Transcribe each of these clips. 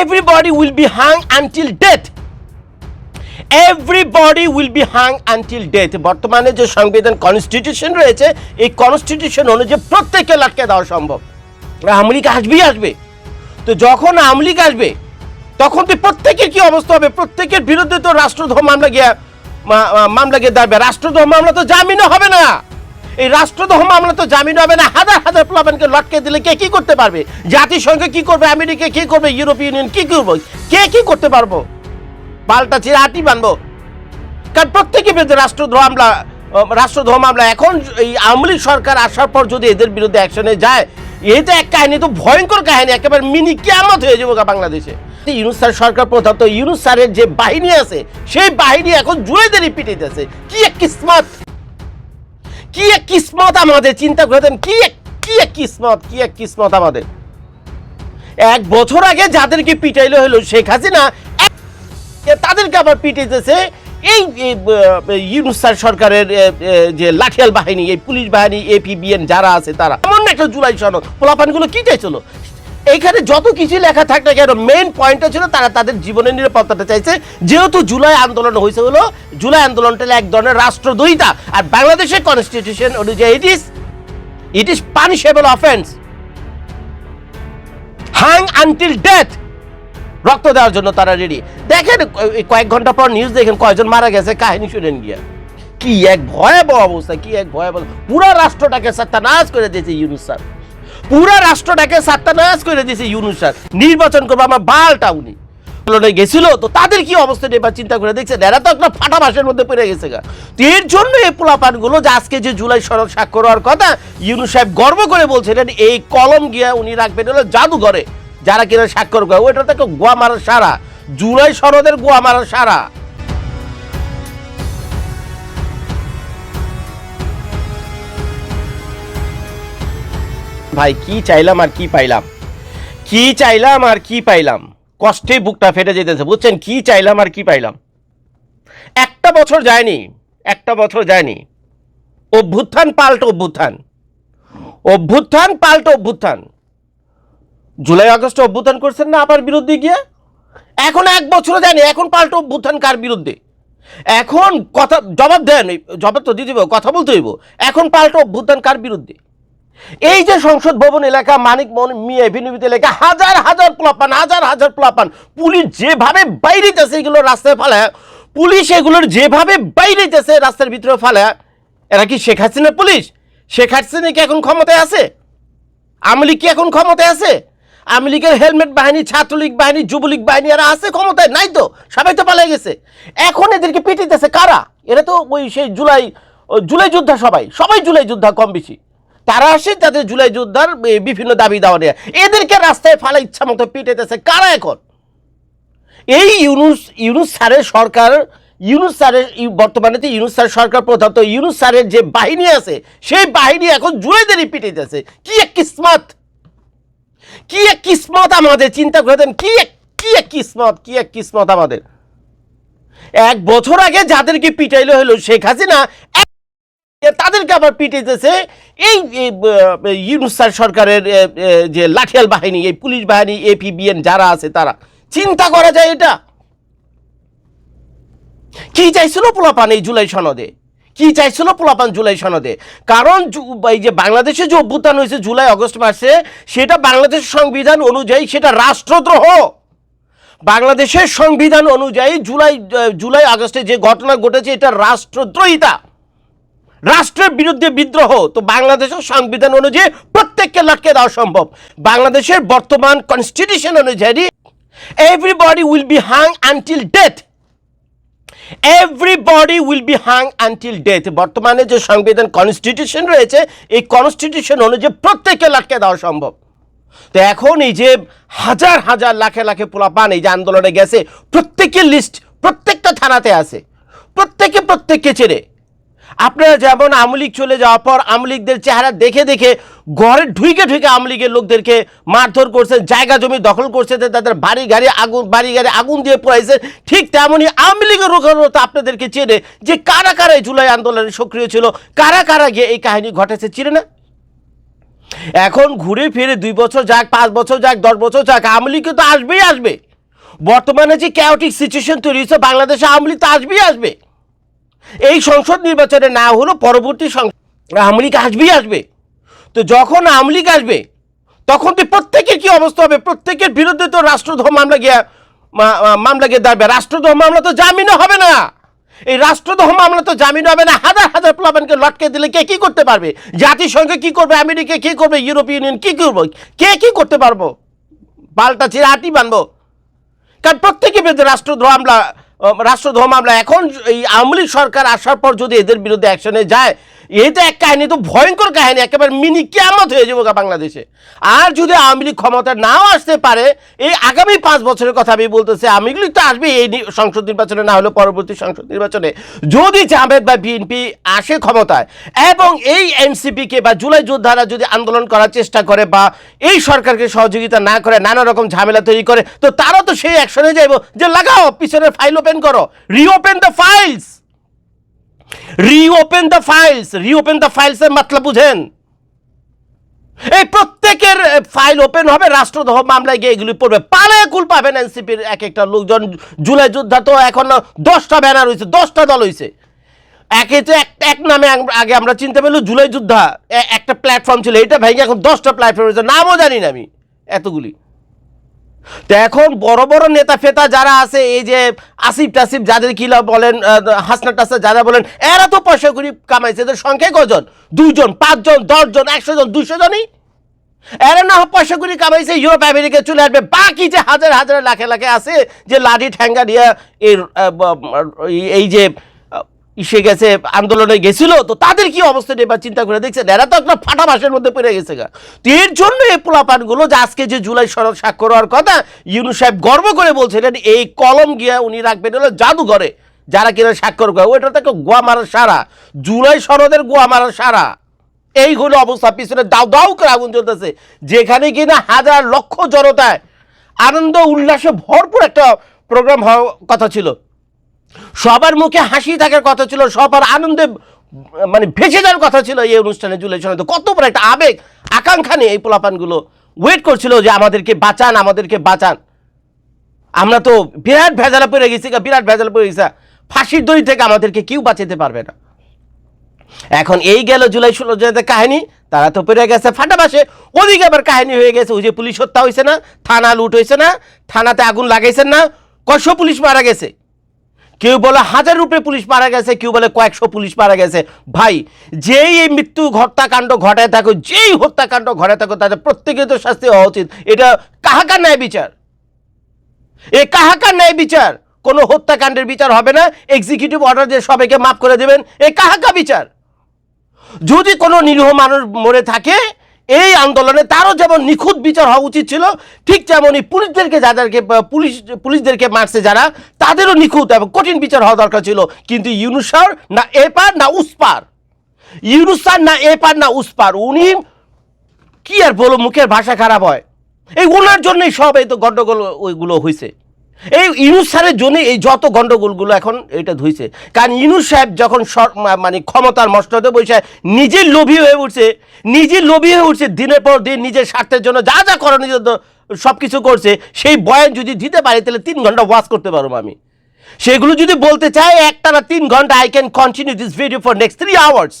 everybody will be hung until death. Everybody will be hung until death বর্তমানে যে সংবিধান constitution রয়েছে, এই কনস্টিটিউশন অনুযায়ী প্রত্যেককে লাটকে দেওয়া সম্ভব। আমলিক আসবেই আসবে। তো যখন আমলিক আসবে, তখন তো প্রত্যেকের কি অবস্থা হবে? প্রত্যেকের বিরুদ্ধে তো রাষ্ট্রদ্রোহ মামলা গিয়া মামলা গিয়ে দাঁড়াবে। রাষ্ট্রদ্রোহ মামলা তো জামিনও হবে না। এই রাষ্ট্রদ্রোহ মামলা তো জামিন হবে না। হাজার হাজার প্লাবানকে লটকে দিলে কে কি করতে পারবে? জাতিসংঘ কি করবে? আমেরিকা কি করবে? ইউরোপিয়ান ইউনিয়ন কি করবে? কে কি করতে পারব? পাল্টা ছিঁড়ে হাতি বানবো। কারণ প্রত্যেকে বিরুদ্ধে রাষ্ট্রদ্রোহ মামলা রাষ্ট্রদ্রোহ মামলা। এখন এই আওয়ামী সরকার আসার পর যদি এদের বিরুদ্ধে অ্যাকশনে যায় এটা এক কাহিনী তো ভয়ঙ্কর কাহিনী। একেবারে মিনি কেমত হয়ে যাব বাংলাদেশে। ইউনুস সরকার প্রধান তো ইউনুস স্যারের যে বাহিনী আছে, সেই বাহিনী এখন জুয়েদেরই পিটিতেছে। কি এক কিসমত! কি এক কিসমত আমাদের? চিন্তা করে কি এক কি এক কিসমত, কি এক কিসমত আমাদের? এক বছর আগে যাদেরকে পিটাইলো হলো শেখ হাসিনা তাদেরকে আবার পিটাইতেছে এই ইউনুসার সরকারের যে লাঠিয়াল বাহিনী, এই পুলিশ বাহিনী এপিবিএন যারা আছে তারা। এমন একটা জুলাই সনদ পোলাপানগুলো কি চাইছিল? এইখানে যত কিছু লেখা থাক না কেন মেইন পয়েন্টটা ছিল তারা তাদের জীবনের নিরাপত্তাটা চাইছে। যেহেতু জুলাই আন্দোলন হয়েছে হলো, জুলাই আন্দোলনটা এক ধরনের রাষ্ট্রদ্রোহিতা আর বাংলাদেশের কনস্টিটিউশন অনুযায়ী it is it is punishable offence hung until death রক্ত দেওয়ার জন্য তারা রেডি দেখেন কয়েক ঘণ্টা পর নিউজ দেখেন কয়জন মারা গেছে, কাহিনী শুনেন গিয়া। কি এক ভয়াবহ অবস্থা, কি এক ভয়াবহ, পুরো রাষ্ট্রটাকে সাত্তানাশ করে দিয়েছে ইউনুস স্যার। পুরা রাষ্ট্রটাকে সাত্তানাশ করে দিয়েছে ইউনুস স্যার। নির্বাচন করব আমার বালটা উনি গেছিল, তো তাদের কি অবস্থা এবার চিন্তা করে দেখছেন? এরা তো একটা ফাটা বাসের মধ্যে পড়ে গেছে গা। তো এর জন্য এই পোলাপানগুলো যে আজকে যে জুলাই সনদ স্বাক্ষর হওয়ার কথা, ইউনুস সাহেব গর্ব করে বলছিলেন, এই কলম গিয়া উনি রাখবেন হলো জাদুঘরে। যারা কিনা স্বাক্ষর করে ওইটা থেকে গোয়া মারার সারা। জুলাই সনদের গোয়া মারার সারা। ভাই, কি চাইলাম আর কি পাইলাম? কি চাইলাম আর কি পাইলাম? কষ্টে বুকটা ফেটে যেতেছে, বুঝছেন? কি চাইলাম আর কি পাইলাম? একটা বছর যায়নি, একটা বছর যায়নি। অভ্যুত্থান পাল্টো অভ্যুত্থান। অভ্যুত্থান পাল্টো অভ্যুত্থান। জুলাই, আগস্টে অভ্যুত্থান করছেন না আবার বিরুদ্ধে গিয়ে? এখন এক বছরও যায়নি, এখন পাল্টো অভ্যুত্থান কার বিরুদ্ধে? এখন কথা, জবাব দেন, জবাব তো দিতে কথা বলতে হইব। এখন পাল্টো অভ্যুত্থান কার বিরুদ্ধে? এই যে সংসদ ভবন এলাকা, মানিক মন মিয়া এভিনিউতে এলাকা, হাজার হাজার প্লাপান, হাজার হাজার প্লাপান, পুলিশ যেভাবে বাইরেতেছে এগুলো রাস্তায় ফালায় পুলিশ এগুলোর যেভাবে বাইরেতেছে রাস্তার ভিতরে ফালায় এরা কি শেখ হাসিনা পুলিশ? শেখ হাসিনা কি এখন ক্ষমতায় আছে? আমলি কি এখন ক্ষমতায় আছে? আওয়ামী লীগের হেলমেট বাহিনী, ছাত্রলীগ বাহিনী, যুবলীগ বাহিনী, এরা আছে ক্ষমতায়? নাই তো, সবাই তো পালিয়ে গেছে। এখন এদেরকে পিটিতেছে কারা? এরা তো ওই সেই জুলাই জুলাই যোদ্ধা সবাই সবাই জুলাই যোদ্ধা কম বেশি। তারা আসে, তাদের জুলাই যোদ্ধার বিভিন্ন দাবি দাওয়া নেয়। এদেরকে রাস্তায় ফালা ইচ্ছা মতো পিটেতেছে কারা এখন? এই ইউনুস ইউনুস স্যারের সরকার, ইউনুস স্যারের বর্তমানে তো ইউনুস স্যার সরকার প্রধান, তো ইউনুস স্যারের যে বাহিনী আছে, সেই বাহিনী এখন জুয়েদেরই পিটেতেছে কি এক কিসমত? কি এক কিসমত আমাদের? চিন্তা করে দেন, কি এক কি এক কিসমত, কি এক কিসমত আমাদের? এক বছর আগে যাদেরকে পিটাইলো হলো শেখ হাসিনা তাদেরকে আবার পিটাইতেছে এই এ, ব- ইউনুস স্যার সরকারের যে লাঠিয়াল বাহিনী এই পুলিশ বাহিনী এপিবিএন যারা আছে তারা চিন্তা করা যায় এটা? কি চাইছিল পোলাপান এই জুলাই সনদে? কি চাইছিল পোলাপান জুলাই সনদে? কারণ এই যে বাংলাদেশে যে অভ্যুত্থান হয়েছে জুলাই আগস্ট মাসে সেটা বাংলাদেশ সংবিধান অনুযায়ী সেটা রাষ্ট্রদ্রোহ। বাংলাদেশের সংবিধান অনুযায়ী জুলাই জুলাই আগস্টে যে ঘটনা ঘটেছে এটা রাষ্ট্রদ্রোহিতা। রাষ্ট্রের বিরুদ্ধে বিদ্রোহ। তো বাংলাদেশের সংবিধান অনুযায়ী প্রত্যেককে লটকে দেওয়া সম্ভব। বাংলাদেশের বর্তমান কনস্টিটিউশন অনুযায়ী everybody will be hung until death everybody will be hung until death বর্তমানে যে সংবিধান কনস্টিটিউশন রয়েছে, এই কনস্টিটিউশন অনুযায়ী প্রত্যেককে লটকে দেওয়া সম্ভব। তো এখন এই যে হাজার হাজার লাখে লাখে পোলাপান এই যে আন্দোলনে গেছে, প্রত্যেকের লিস্ট প্রত্যেকটা থানাতে আছে। প্রত্যেকে প্রত্যেককে চেনে আপনারা যেমন আমলিগ চলে যাওয়ার পর আমলিগদের চেহারা দেখে দেখে ঘরে ঢুইকে ঢুকে আমলিগের লোকদেরকে মারধর করছে জায়গা জমি দখল করছে তাদের বাড়ি গাড়ি আগুন, বাড়ি গাড়ি আগুন দিয়ে পোড়াইছে। ঠিক তেমনই আওয়ামী লীগের তো আপনাদেরকে চেনে যে কারা কারা এই জুলাই আন্দোলনে সক্রিয় ছিল, কারা কারা গিয়ে এই কাহিনী ঘটেছে, চিনে না? এখন ঘুরে ফিরে দুই বছর যাক, পাঁচ বছর যাক, দশ বছর যাক, আওয়ামী তো আসবেই আসবে। বর্তমানে যে ক্যাওটিক সিচুয়েশন তৈরি হয়েছে, বাংলাদেশে আওয়ামী তো আসবেই আসবে। এই সংসদ নির্বাচনে না হলো পরবর্তী আওয়ামী লীগ আসবেই আসবে। তো যখন আওয়ামী লীগ আসবে তখন তো প্রত্যেকের কি অবস্থা হবে? প্রত্যেকের বিরুদ্ধে তো রাষ্ট্রদ্রোহ মামলা গিয়া মামলা গিয়ে দাঁড়াবে। রাষ্ট্রদ্রোহ মামলা তো জামিনও হবে না। এই রাষ্ট্রদ্রোহ মামলা তো জামিন হবে না। হাজার হাজার প্লাবানকে লটকে দিলে কে কি করতে পারবে? জাতিসংঘ কি করবে? আমেরিকা কি করবে? ইউরোপিয়ান ইউনিয়ন কি করবে? কে কি করতে পারব? পাল্টা হাঁটি বানবো। কারণ প্রত্যেকের বিরুদ্ধে রাষ্ট্রদ্রোহ আহ, রাষ্ট্রদ্রোহ মামলা। এখন এই আওয়ামী সরকার আসার পর যদি এদের বিরুদ্ধে অ্যাকশনে যায় এটা এক কাহিনী তো ভয়ঙ্কর কাহিনী, একেবারে মিনি কেমত হয়ে যাব বাংলাদেশে। আর যদি আওয়ামী লীগ ক্ষমতা নাও আসতে পারে, এই আগামী পাঁচ বছরের কথা আমি বলতেছি, আওয়ামী লীগ তো আসবে এই সংসদ নির্বাচনে, না হলে পরবর্তী সংসদ নির্বাচনে। যদি জামায়াত বা বিএনপি আসে ক্ষমতায়, এবং এই এনসিপিকে বা জুলাই যোদ্ধারা যদি আন্দোলন করার চেষ্টা করে বা এই সরকারকে সহযোগিতা না করে, নানা রকম ঝামেলা তৈরি করে, তো তারা তো সেই অ্যাকশনে যাইব যে, লাগাও, পিছনের ফাইল ওপেন করো reopen the files reopen the files reopen the files এর মাতলা বুঝেন। এই প্রত্যেকের ফাইল ওপেন হবে, রাষ্ট্রদ্রোহ মামলায় গিয়ে এগুলি পড়বে। পালে কুল পাবেন এনসিপির এক একটা লোকজন। জুলাই যোদ্ধা তো এখন দশটা ব্যানার হয়েছে দশটা দল হয়েছে একে তো এক নামে আগ- আমরা চিনতে পেল জুলাই যোদ্ধা। একটা প্ল্যাটফর্ম ছিল এটা ভেঙে এখন দশটা প্ল্যাটফর্ম হয়েছে নামও জানি না আমি, এতগুলি। তো এখন বড় বড় নেতা ফেতা যারা আছে, এই যে আসিফ টাসিফ, যাদের কিলা বলেন হাসনা টাসনা যারা বলেন, এরা তো পয়সা করি কামাইছে। এদের সংখ্যায় কজন? দুইজন, পাঁচজন, দশজন, একশো জন দুশো জনই। এরা না পয়সা করি কামাইছে, ইউরোপ, আমেরিকা চলে আসবে। বাকি যে হাজার হাজার লাখে লাখে আছে, যে লাঠি ঠ্যাঙ্গা ব- এই- যে ইসে গেছে, আন্দোলনে গেছিল, তো তাদের কি অবস্থা বা চিন্তা করে দেখছেন? এরা তো একটা ফাটা বাসের মধ্যে পড়ে গেছে গা। তো এর জন্য এই পোলাপানগুলো যে আজকে যে জুলাই সনদ স্বাক্ষর হওয়ার কথা ইউনু সাহেব গর্ব করে বলছিলেন এই কলম গিয়া উনি রাখবেন হলো জাদুঘরে। যারা কিনা স্বাক্ষর করে, ওইটা থেকে গোয়া মারার সারা। জুলাই সনদের গোয়া মারার সারা। এই হলো অবস্থা, পিছনে দাউ দাউ করে আগুন চলতেছে যেখানে কিনা হাজার লক্ষ জনতায় আনন্দ, উল্লাসে ভরপুর একটা প্রোগ্রাম হওয়ার কথা ছিল। সবার মুখে হাসি থাকার কথা ছিল, সবার আনন্দে মানে ভেসে যাওয়ার কথা ছিল এই অনুষ্ঠানে জুলাই সনদে। কত বড় একটা আবেগ আকাঙ্ক্ষা নিয়ে এই পোলাপানগুলো ওয়েট করছিল যে আমাদেরকে বাঁচান আমাদেরকে বাঁচান। আমরা তো বিরাট ভেজালা পড়ে গেছি বিরাট ভেজালা পড়ে গেছি ফাঁসির দড়ি থেকে আমাদেরকে কেউ বাঁচাতে পারবে না। এখন এই গেল জুলাই ষোলো জয়তে কাহিনী, তারা তো পেরে গেছে ফাটাবাসে ওদিকে আবার কাহিনী হয়ে গেছে, ওই যে পুলিশ হত্যা হয়েছে না, থানা লুট হয়েছে না, থানাতে আগুন লাগাইছেন না, কয়শো পুলিশ মারা গেছে। কেউ বলে হাজার রূপে পুলিশ মারা গেছে, কেউ বলে কয়েকশো পুলিশ মারা গেছে। ভাই, যেই এই মৃত্যু হত্যাকাণ্ড ঘটায় থাকো যেই হত্যাকাণ্ড ঘটায় থাকো তাদের প্রত্যেকে তো শাস্তি হওয়া উচিত। এটা কাহাকার ন্যায় বিচার? এ কাহাকার ন্যায় বিচার? কোনো হত্যাকাণ্ডের বিচার হবে না এক্সিকিউটিভ অর্ডার দিয়ে সবাইকে মাফ করে দেবেন, এ কাহাকা বিচার? যদি কোনো নিরীহ মানুষ মরে থাকে এই আন্দোলনে তারও যেমন নিখুঁত বিচার হওয়া উচিত ছিল, ঠিক তেমনই পুলিশদেরকে যাদেরকে পুলিশ, পুলিশদেরকে মারছে যারা, তাদেরও নিখুঁত এবং কঠিন বিচার হওয়া দরকার ছিল। কিন্তু ইউনুসার না এপার না উসপার ইউনুসার না এপার না উসপার উনি কি আর বলো মুখের ভাষা খারাপ হয়। এই ওনার জন্যই সব এই তো গন্ডগোল ওইগুলো হয়েছে এই ইউনুস স্যারের জন্য এই যত গন্ডগোলগুলো এখন এটা ধুইছে। কারণ ইউনুস সাহেব যখন মানে ক্ষমতার মস্ততে বসে নিজের লোভী হয়ে উঠছে, নিজের লোভী হয়ে উঠছে, দিনের পর দিন নিজের স্বার্থের জন্য যা যা করণীয় সব কিছু করছে, সেই বয়ান যদি দিতে পারি, তাহলে তিন ঘণ্টা ওয়াচ করতে পারব আমি। সেগুলো যদি বলতে চাই, একটা না তিন ঘণ্টা I can continue this video for next three hours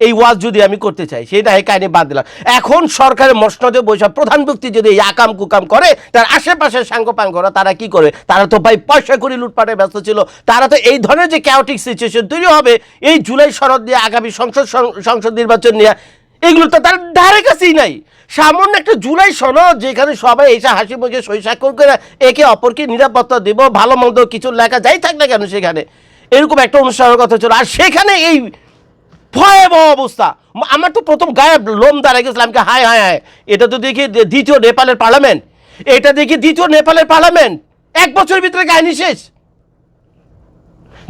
এই ওয়াজ যদি আমি করতে চাই সেটা এই কাহিনী বাদ দিলাম। এখন সরকারের মসনদে বৈশাখ প্রধান ব্যক্তি যদি এই আকাম কুকাম করে, তার আশেপাশে সাঙ্গপাঙ্গরা তারা কি করে? তারা তো ভাই পয়সা করে লুটপাটে ব্যস্ত ছিল। তারা তো এই ধরনের যে ক্যাওটিক সিচুয়েশন তৈরি হবে, এই জুলাই শরৎ দিয়ে আগামী সংসদ সংসদ নির্বাচন নিয়ে, এগুলো তো তার ধারে কাছেই নাই। সামান্য একটা জুলাই সনদ যেখানে সবাই এসে হাসি মুখে সই স্বাক্ষর করে একে অপরকে নিরাপত্তা দেব, ভালো মন্দ কিছু লেখা যাই থাক না কেন সেখানে। এরকম একটা অনুষ্ঠানের কথা ছিল। আর সেখানে এই ভয়াবহ অবস্থা। আমার তো প্রথম গায়ে লোম দাঁড়িয়ে গেছিলাম কি হায় হায় হায়। এটা তো দেখি দ্বিতীয় নেপালের পার্লামেন্ট। এটা দেখি দ্বিতীয় নেপালের পার্লামেন্ট। এক বছরের ভিতরে কাহিনী শেষ।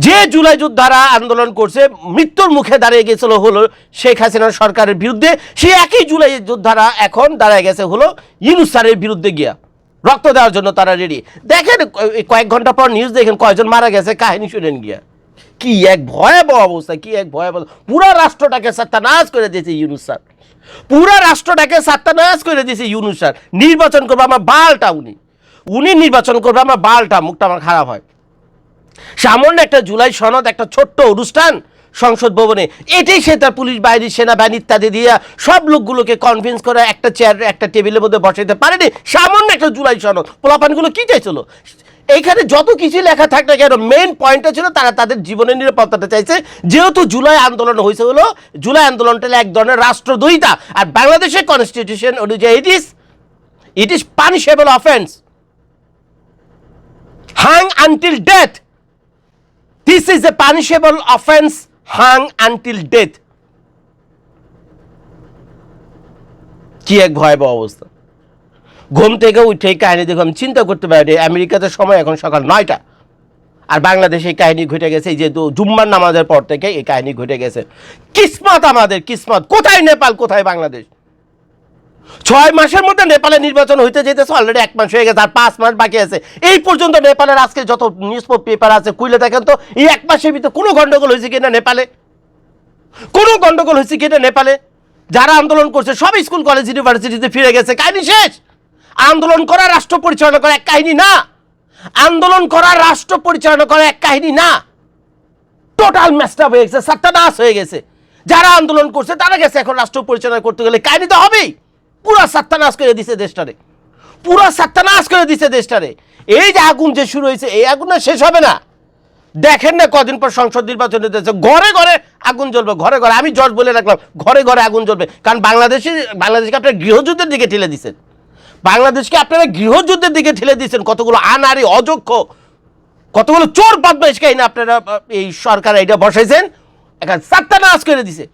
যে জুলাই যোদ্ধারা আন্দোলন করছে, মৃত্যুর মুখে দাঁড়িয়ে গেছিল হলো শেখ হাসিনার সরকারের বিরুদ্ধে। সেই একই জুলাই যোদ্ধারা এখন দাঁড়িয়ে গেছে হলো ইউনুস স্যারের বিরুদ্ধে গিয়া। রক্ত দেওয়ার জন্য তারা রেডি দেখেন, কয়েক ঘণ্টা পর নিউজ দেখেন কয়জন মারা গেছে, কাহিনী শুনেন গিয়া। কি এক ভয়াবহ অবস্থা, কি এক ভয়াবহ পুরো রাষ্ট্রটাকে সাত্তানাশ করে দিয়েছে ইউনুস স্যার। পুরা রাষ্ট্রটাকে সাত্তানাশ করে দিয়েছে ইউনুস স্যার। নির্বাচন করবে আমার বালটা উনি। উনি নির্বাচন করবে আমার বালটা, মুখটা আমার খারাপ হয়। সামান্য একটা জুলাই সনদ, একটা ছোট্ট অনুষ্ঠান সংসদ ভবনে এটাই সে তার পুলিশ বাহিনী, সেনাবাহিনী ইত্যাদি দিয়ে সব লোকগুলোকে কনভিন্স করে একটা চেয়ার একটা টেবিলের মধ্যে বসাইতে পারেনি। সামান্য একটা জুলাই সনদ। পোলাপানগুলো কি চাইছিল? এইখানে যত কিছু লেখা থাক না কেন মেইন পয়েন্টটা ছিল তারা তাদের জীবনের নিরাপত্তাটা চাইছে। যেহেতু জুলাই আন্দোলন হয়েছে হলো, জুলাই আন্দোলনটা এক ধরনের রাষ্ট্রদ্রোহিতা। আর বাংলাদেশের কনস্টিটিউশন অনুযায়ী it is it is punishable offence hung until death this is a punishable offence hung until death কি এক ভয়াবহ অবস্থা। ঘুম থেকে উঠে এই কাহিনী দেখো, আমি চিন্তা করতে পারি আমেরিকাতে সময় এখন সকাল নয়টা। আর বাংলাদেশে এই কাহিনী ঘটে গেছে, এই যে জুম্মার নামাজের পর থেকে এই কাহিনী ঘটে গেছে। কিসমত আমাদের, কিসমত। কোথায় নেপাল, কোথায় বাংলাদেশ? ছয় মাসের মধ্যে নেপালে নির্বাচন হইতে যেতেছে অলরেডি এক মাস হয়ে গেছে, আর পাঁচ মাস বাকি আছে। এই পর্যন্ত নেপালের আজকে যত নিউজ পেপার আছে খুলে দেখেন তো, এই এক মাসের ভিতরে কোনো গন্ডগোল হয়েছে কিনা নেপালে? কোনো গন্ডগোল হয়েছে কিনা নেপালে? যারা আন্দোলন করছে, সব স্কুল, কলেজ ইউনিভার্সিটিতে ফিরে গেছে, কাহিনী শেষ! আন্দোলন করা, রাষ্ট্র পরিচালনা করা এক কাহিনী না। আন্দোলন করা, রাষ্ট্র পরিচালনা করা এক কাহিনী না। টোটাল ম্যাচটা হয়ে গেছে, সাত্তানাশ হয়ে গেছে। যারা আন্দোলন করছে, তারা গেছে এখন রাষ্ট্র পরিচালনা করতে গেলে। কাহিনী তো হবেই। পুরা সাত্তানাশ করে দিছে দেশটারে। পুরা সাত্তানাশ করে দিছে দেশটারে। এই যে আগুন যে শুরু হয়েছে, এই আগুন না শেষ হবে না। দেখেন না কদিন পর সংসদ নির্বাচন হতেছে ঘরে ঘরে আগুন জ্বলবে, ঘরে ঘরে। আমি জজ বলে রাখলাম, ঘরে ঘরে আগুন জ্বলবে। কারণ বাংলাদেশে বাংলাদেশকে আপনার গৃহযুদ্ধের দিকে ঠেলে দিচ্ছেন বাংলাদেশকে আপনারা গৃহযুদ্ধের দিকে ঠেলে দিয়েছেন। কতগুলো আনারি অযোগ্য কতগুলো চোর বদমাইশ কাহিনী আপনারা এই সরকার এটা বসাইছেন। এখন সাতটা নাশ করে দিছে।